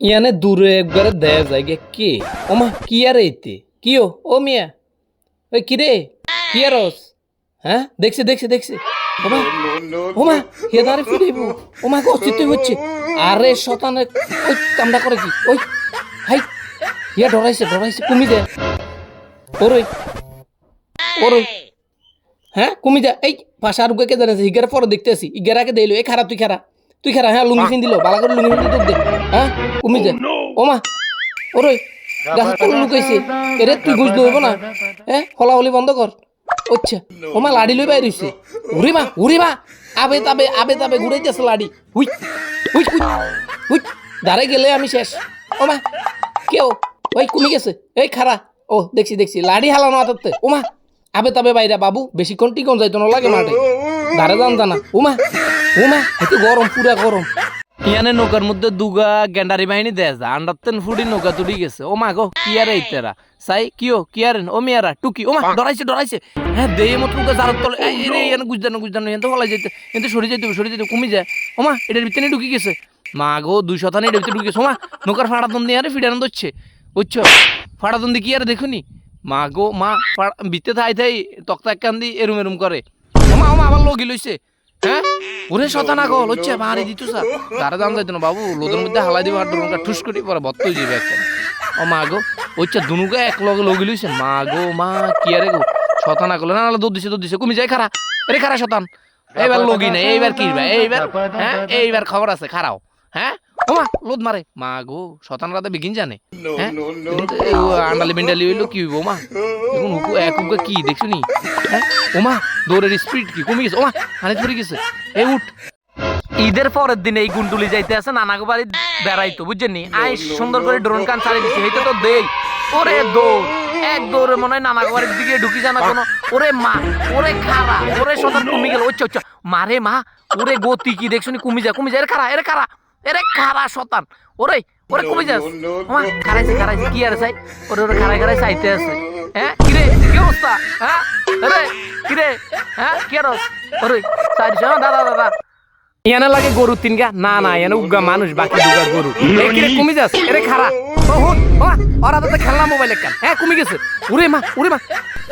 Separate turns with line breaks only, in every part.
ইয়ানে দূরে একবারে দেয়া যায় গে কে? ওমা, কি আর এইতে? কি ও? মিয়া। ওই কি রে? কি আর? হ্যাঁ? দেখছে দেখছে দেখছে। ওমা ওমা হে দাঁড়ে ফিরিব ওমা, গো, চিত্ত হচ্ছে। আরে, শতানে ওই কামটা করে কি? ওই, হাই। ইয়া ডরাইছে ডরাইছে, কুমি দে। ওরই ওরই হ্যাঁ কুমি যা এই, পাশা আর কে জানাছে ইগারে পরে দেখতেছি ইগারাকে দিলো এই খারাপ, তুই খারা তুই খারা হ্যাঁ লুঙ্গি দিল বালা করে লুঙ্গি ফিন তোর দে হ্যাঁ কুমি যা ওমা ওরই গাছ তোর লুকাইছে? এরে তুই ঘুষ না হ্যাঁ হলা হলি বন্ধ কর। আচ্ছা ওমা লাড়ি লই বাইর হইছে উড়ি মা উড়ি মা আবে তাবে আবে তাবে ঘুরাইতেছে লাড়ি। হুই হুই হুই হুই দাঁড়াই গেলে আমি শেষ। ওমা কেউ ওই কমে গেছে এই খারা ও দেখছি দেখছি লাড়ি হালানো আততে ওমা আবে তবে বাইরা বাবু বেশিক্ষণ টিকন যাইতো না লাগে মাঠে। দাঁড়ে যান জানা। উমা এত গরম পুরা গরম। ইয়ানে নৌকার মধ্যে দুগা গেন্ডারি বাহিনী দেয় যা আন্ডারতেন ফুডি নৌকা তুলি গেছে। ও মা গো কি আর এইতেরা সাই কিও ও মিয়ারা টুকি ও মা ডরাইছে ডরাইছে হ্যাঁ মত নৌকা জারত তলে। রে গুজদানো গুজদানো এনে হলাই যাইতে সরি যাইতে সরি যাইতে কমি যায়। ও মা এটার ভিতরে ঢুকি গেছে। মা গো দুই শতানে এটার ভিতরে ঢুকি গেছে। ও মা নৌকার ফাড়া দম দিয়ে আরে ফিডানো দচ্ছে বুঝছ? ফাড়া দম দিয়ে কি আর দেখুনি? মা গো মা ভিতরে থাই থাই তক্তা কান্দি এরুম এরুম করে। ও মা ও মা আবার লগি লইছে। হ্যাঁ ওরে শতানা গল হচ্ছে মারি দিত স্যার তারা দাম যাইতো না বাবু লোদের মধ্যে হালাই দিব আর ডরুনকা ঠুস করি পরে বত্ত হয়ে যাবে একটা ও মা গো হচ্ছে দুনুকে এক লগে লগি লইছে। মা গো মা কি আরে গো শতানা গল না দৌড় দিছে দৌড় দিছে। কমি যায় খারা আরে খারা শতান এইবার লগি নাই এইবার কি ভাই এইবার হ্যাঁ এইবার খবর আছে খারাও হ্যাঁ? ওমা লোদ মারে। মা গো, শতান রাতে জানে? হ্যাঁ? আন্ডালি বিন্ডালি হইল কি হইব, মা? এখন হুকু, এক হুকু কি, দেখছ নি? হ্যাঁ? ওমা দৌড়ের স্পিড কি, কমে গেছে। ওমা গেছে। এই উঠ। ঈদের পরের দিন এই গুন্ডুলি যাইতে আছে নানাগো বাড়ি বেড়াইতো, বুঝছেন নি? আই সুন্দর করে ড্রোন কান চালিয়ে দিছে এইটা তো দেই। ওরে দৌড়, এক দৌড়ে মনে হয় নানাগো বাড়ির দিকে ঢুকি জানা কোনো। ওরে মা, ওরে খারা ওরে সদর কমে গেল। ওচ্চ মারে মা ওরে গতি কি, দেখছ নি? কমে যায় কমে যায় এরে খারা, এর খারা। এরে খারা শতান। ওরে ওরে কমে যাস। মা খারাইছে খারাইছে, কি আর চাই? ওরে ওরে খারাই খারাই চাইতে আছে। হ্যাঁ? কিরে, কি অবস্থা? হ্যাঁ? আরে, কিরে? হ্যাঁ? কি আর ওরে চাইছে দাদা দাদা। ইয়ানে লাগে গরু তিনগা না না, ইয়ানে উগা মানুষ, বাকি দুগা গরু। কিরে, কমি যাস? এরে খারা। ও, হুন, ও, ওরা তো খেলনা মোবাইল কান। হ্যাঁ কমি গেছে। উরে মা উরে মা।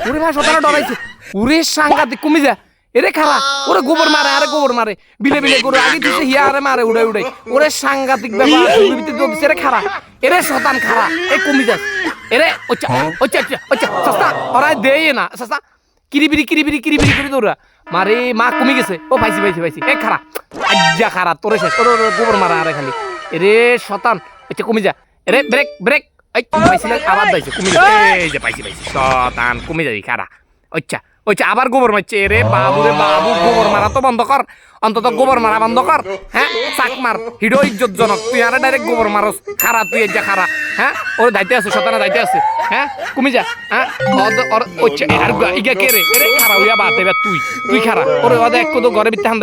উরে মা সতানা ডরাইছে। উরে সাংঘাতিক, কমি যা। এরে খারা ওরে গোবর মারে আরে গোবর মারে। বিলে বিলে গরু আগে দিছে হিয়া আরে মারে উড়ে উড়ে। ওরে সাংঘাতিক ব্যাপার ভিতরে দিছে, এরে খারা এরে শতান খারা এ কমি যাস এরে ওচ্চা ওচ্চা ওচ্চা সস্তা ওরা দেই না সস্তা। কিরিবিরি কিরিবিরি কিরিবিরি করে দৌড়া। মারে মা কমে গেছে। ও পাইছি পাইছি পাইছি। এ খারা আজ্জা খারা তোরে শেষ। ওরে ওরে গোবর মারা আরে খালি। এরে শতান আচ্ছা কমে যা। এরে ব্রেক ব্রেক। এই পাইছিলে আবার পাইছে কমে গেছে এই যে পাইছি পাইছি শতান কমে যাবি খারা আবার গোবর মারছে। রে বাবু রে বাবু, গোবর মারা তো বন্ধ কর। অন্তত গোবর মারা বন্ধ কর হ্যাঁ? চাক মার, হিডো ইজ্জতজনক, তুই আরে ডাইরেক্ট গোবর মারস, খারা, তুই যা খারা হ্যাঁ? ওর দায়িত্বে আছে শতানা দায়িত্বে আছে হ্যাঁ? কমে যা হ্যাঁ? ওর ওচ্ছা আর ইগা কে রে? খারা হইয়া বাদ বা, তুই তুই খারা। ওর ওদে এক কত ঘরে বিতে হান